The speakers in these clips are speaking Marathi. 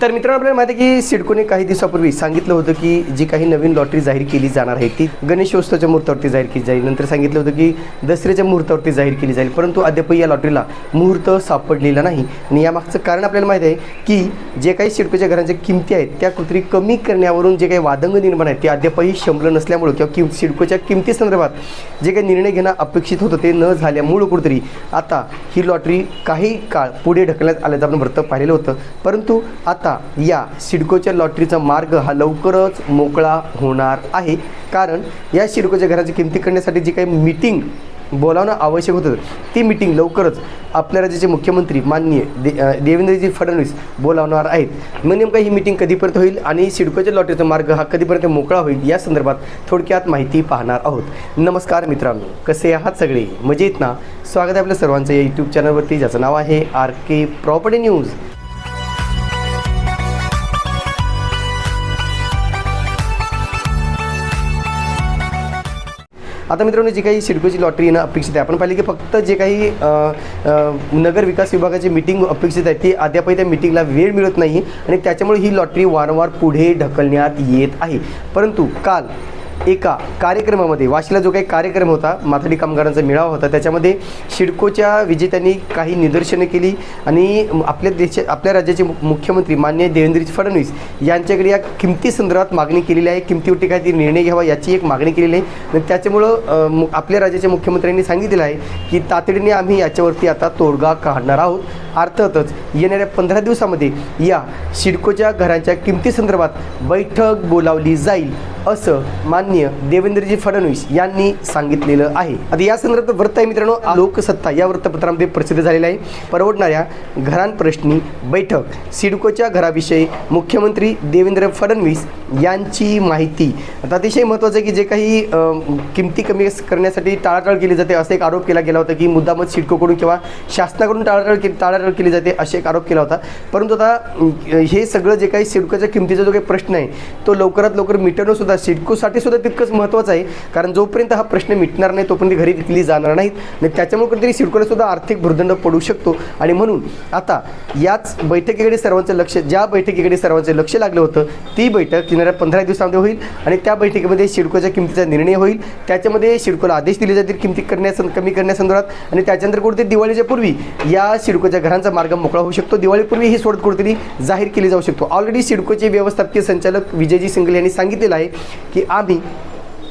तर मित्रांनो आपल्याला माहिती आहे की सिडकोने काही दिवसापूर्वी सांगितलं होतं की जी काही नवीन लॉटरी जाहीर केली जाणार आहे ती गणेशोत्सवाच्या मुहूर्तावरती जाहीर केली जाईल. नंतर सांगितलं होतं की दसऱ्याच्या मुहूर्तावरती जाहीर केली जाईल परंतु अद्यापही या लॉटरीला मुहूर्त सापडलेला नाही. आणि यामागचं कारण आपल्याला माहिती आहे की जे काही सिडकोच्या घरांच्या किमती आहेत त्या कुठेतरी कमी करण्यावरून जे काही वादंग निर्माण आहेत ते अद्यापही शमलं नसल्यामुळं किंवा किम सिडकोच्या किमतीसंदर्भात जे काही निर्णय घेणं अपेक्षित होतं ते न झाल्यामुळं कुठेतरी आता ही लॉटरी काही काळ पुढे ढकलण्यात आल्याचं आपण वृत्त पाहिलेलं होतं. परंतु आता आता या सिडकोच्या लॉटरीचा मार्ग हा लवकरच मोकळा होणार आहे. कारण या सिडकोच्या घराची किमती करण्यासाठी जी काही मीटिंग बोलावणं आवश्यक होतं ती मीटिंग लवकरच आपल्या राज्याचे मुख्यमंत्री माननीय दे देवेंद्रजी फडणवीस बोलावणार आहेत. मग नेमका ही मीटिंग कधीपर्यंत होईल आणि सिडकोच्या लॉटरीचा मार्ग हा कधीपर्यंत मोकळा होईल या संदर्भात थोडक्यात माहिती पाहणार आहोत. नमस्कार मित्रांनो कसे आहात सगळे? मजेत ना? स्वागत आहे आपल्या सर्वांचं या यूट्यूब चॅनलवरती ज्याचं नाव आहे आर के प्रॉपर्टी न्यूज. आता मित्रांनो जी काही सिडकोची लॉटरी येणं अपेक्षित आहे आपण पाहिले की फक्त जे काही नगर विकास विभागाची मिटिंग अपेक्षित आहे ती अद्यापही त्या मिटिंगला वेळ मिळत नाही आणि त्याच्यामुळे ही लॉटरी वारंवार पुढे ढकलण्यात येत आहे. परंतु काल एका कार्यक्रमामध्ये वाशीला जो काही कार्यक्रम होता माथाडी कामगारांचा मेळावा होता त्याच्यामध्ये शिडकोच्या विजेत्यांनी काही निदर्शनं केली आणि आपल्या देशा आपल्या राज्याचे मुख्यमंत्री मान्य देवेंद्र फडणवीस यांच्याकडे या किमती संदर्भात मागणी केलेली आहे. किमतीवरती काहीतरी निर्णय घ्यावा याची एक मागणी केलेली आहे. त्याच्यामुळं मु- आपल्या राज्याच्या मुख्यमंत्र्यांनी सांगितलेलं आहे की तातडीने आम्ही याच्यावरती आता तोडगा काढणार आहोत. अर्थातच येणाऱ्या पंधरा दिवसामध्ये या शिडकोच्या घरांच्या किमतीसंदर्भात बैठक बोलावली जाईल असं मान्य देवेंद्रजी फडणवीस यांनी सांगितलेलं आहे. आता या संदर्भात वृत्त आहे मित्रांनो लोकसत्ता या वृत्तपत्रामध्ये प्रसिद्ध झालेलं आहे. परवडणाऱ्या घरांप्रश्नी बैठक सिडकोच्या घराविषयी मुख्यमंत्री देवेंद्र फडणवीस यांची माहिती. आता अतिशय महत्त्वाचं आहे की जे काही किमती कमी करण्यासाठी टाळाटाळ केली जाते असा एक आरोप केला गेला होता की मुद्दामत सिडकोकडून किंवा शासनाकडून टाळाटाळ के टाळाटाळ केली जाते असे एक आरोप केला होता. परंतु आता हे सगळं जे काही सिडकोच्या किमतीचा जो काही प्रश्न आहे तो लवकरात लवकर मिटवणं सुद्धा सिडकोसाठी सुद्धा तितकंच महत्त्वाचं आहे. कारण जोपर्यंत हा प्रश्न मिटणार नाही तोपर्यंत घरी विकली जाणार नाहीत. आणि त्याच्यामुळे कधीतरी सिडकोला सुद्धा आर्थिक भूर्दंड पडू शकतो. आणि म्हणून आता याच बैठकीकडे सर्वांचं लक्ष ज्या बैठकीकडे सर्वांचं लक्ष लागलं होतं ती बैठक येणाऱ्या पंधरा दिवसामध्ये होईल आणि त्या बैठकीमध्ये सिडकोच्या किमतीचा निर्णय होईल. त्याच्यामध्ये सिडकोला आदेश दिले जातील किमती करण्यास कमी करण्यासंदर्भात आणि त्याच्यानंतर कुठेतरी दिवाळीच्या पूर्वी या सिडकोच्या घरांचा मार्ग मोकळा होऊ शकतो. दिवाळीपूर्वी ही सोडत कुठेतरी जाहीर केली जाऊ शकतो. ऑलरेडी सिडकोचे व्यवस्थापकीय संचालक विजयजी सिंगल यांनी सांगितलेलं आहे की आम्ही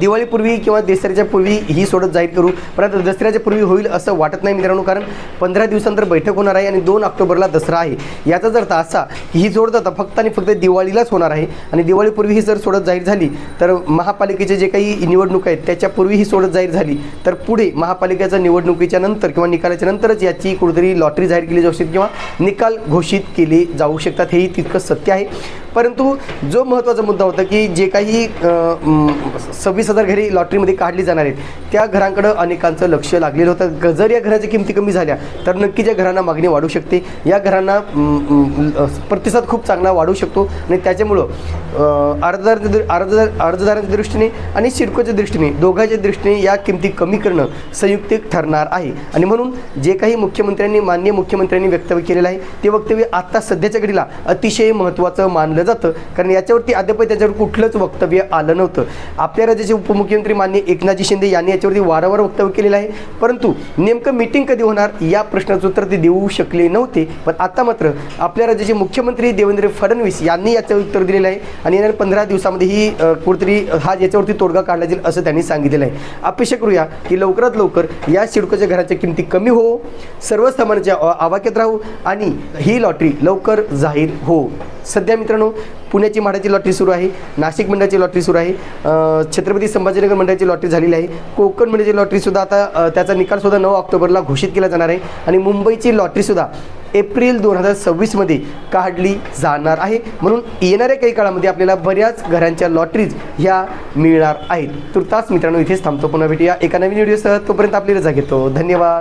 दिवाळीपूर्वी किंवा दसऱ्याच्या पूर्वी ही सोडत जाहीर करू. परंतु दसऱ्याच्या पूर्वी होईल असं वाटत नाही मित्रांनो कारण पंधरा दिवसानंतर बैठक होणार आहे आणि दोन ऑक्टोबरला दसरा आहे. याचाच अर्थ असा की ही जोड आता फक्त आणि फक्त दिवाळीलाच होणार आहे आणि दिवाळीपूर्वी ही जर सोडत जाहीर झाली तर महापालिकेचे जे काही निवडणूक आहेत त्याच्यापूर्वी ही सोडत जाहीर झाली. तर पुढे महापालिकेच्या निवडणुकीच्या नंतर किंवा निकालाच्या नंतरच याची कुठेतरी लॉटरी जाहीर केली जाऊ शकते किंवा निकाल घोषित केले जाऊ शकतात हेही तितकं सत्य आहे. परंतु जो महत्त्वाचा मुद्दा होता की जे काही सव्वीस हजार घरी लॉटरीमध्ये काढली जाणार आहेत. त्या घरांकडं अनेकांचं लक्ष लागलेलं होतं. जर या घराच्या किमती कमी झाल्या तर नक्कीच या घरांना मागणी वाढू शकते या घरांना प्रतिसाद खूप चांगला वाढू शकतो. आणि त्याच्यामुळं अर्जदारांच्या अर्जदार अर्जदारांच्या दृष्टीने आणि सिडकोच्या दृष्टीने दोघांच्या दृष्टीने या किमती कमी करणं संयुक्तिक ठरणार आहे. आणि म्हणून जे काही मुख्यमंत्र्यांनी माननीय मुख्यमंत्र्यांनी वक्तव्य केलेलं आहे ते वक्तव्य आत्ता सध्याच्या घडीला अतिशय महत्त्वाचं मानलं जातं. कारण याच्यावरती अद्याप त्याच्यावर कुठलंच वक्तव्य आलं नव्हतं. आपल्या राज्याचे उपमुख्यमंत्री माननीय एकनाथजी शिंदे यांनी याच्यावरती वारंवार वक्तव्य केलेलं आहे. परंतु नेमकं मीटिंग कधी होणार या प्रश्नाचं उत्तर ते देऊ शकले नव्हते. पण आता मात्र आपल्या राज्याचे मुख्यमंत्री देवेंद्र फडणवीस यांनी याचं उत्तर दिलेलं आहे. आणि येणाऱ्या पंधरा दिवसामध्ये ही अ, कुठेतरी हा याच्यावरती तोडगा काढला जाईल असं त्यांनी सांगितलेलं आहे. अपेक्षा करूया की लवकरात लवकर या सिडकोच्या घराच्या किमती कमी हो सर्वसामान्यांच्या अ, आवाक्यात राहू आणि ही लॉटरी लवकर जाहीर हो. सध्या मित्रांनो पुण्याची म्हाडाची लॉटरी सुरू आहे नाशिक मंडळाची लॉटरी सुरू आहे छत्रपती संभाजीनगर मंडळाची लॉटरी झालेली आहे कोकण मंडळाची लॉटरीसुद्धा आता त्याचा निकालसुद्धा नऊ ऑक्टोबरला घोषित केला जाणार आहे आणि मुंबईची लॉटरीसुद्धा एप्रिल दोन हजार सव्वीसमध्ये काढली जाणार आहे. म्हणून येणाऱ्या काही काळामध्ये आपल्याला बऱ्याच घरांच्या लॉटरीज ह्या मिळणार आहेत. तुर्तास मित्रांनो इथेच थांबतो. पुन्हा भेटूया एका नवीन व्हिडिओसह तोपर्यंत आपली रजा घेतो धन्यवाद.